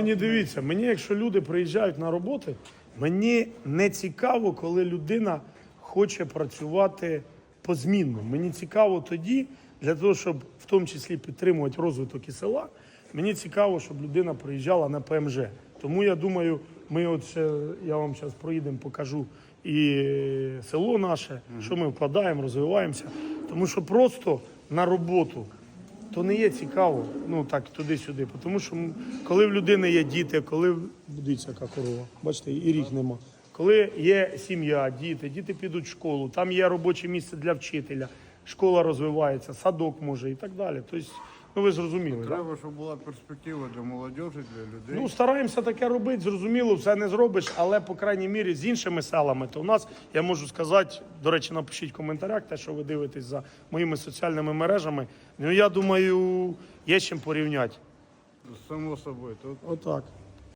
мені дивіться, мені, якщо люди приїжджають на роботи, мені не цікаво, коли людина хоче працювати позмінно. Мені цікаво тоді, для того, щоб в тому числі підтримувати розвиток і села. Мені цікаво, щоб людина приїжджала на ПМЖ. Тому я думаю, ми от ще, я вам зараз проїдемо, покажу і село наше, що ми вкладаємо, розвиваємося. Тому що просто на роботу то не є цікаво, ну так туди-сюди. Тому що коли в людини є діти, коли дивіться, яка корова, бачите, і рік нема. Коли є сім'я, діти, діти підуть в школу, там є робоче місце для вчителя, школа розвивається, садок може і так далі. Тобто, ну ви зрозуміли. Да? Треба, щоб була перспектива для молодіжі, для людей. Ну, стараємося таке робити, зрозуміло, все не зробиш, але по крайній мірі з іншими селами, то у нас, я можу сказати, до речі, напишіть в коментарях те, що ви дивитесь за моїми соціальними мережами. Ну, я думаю, є з чим порівняти. Само собою. Тут Отак.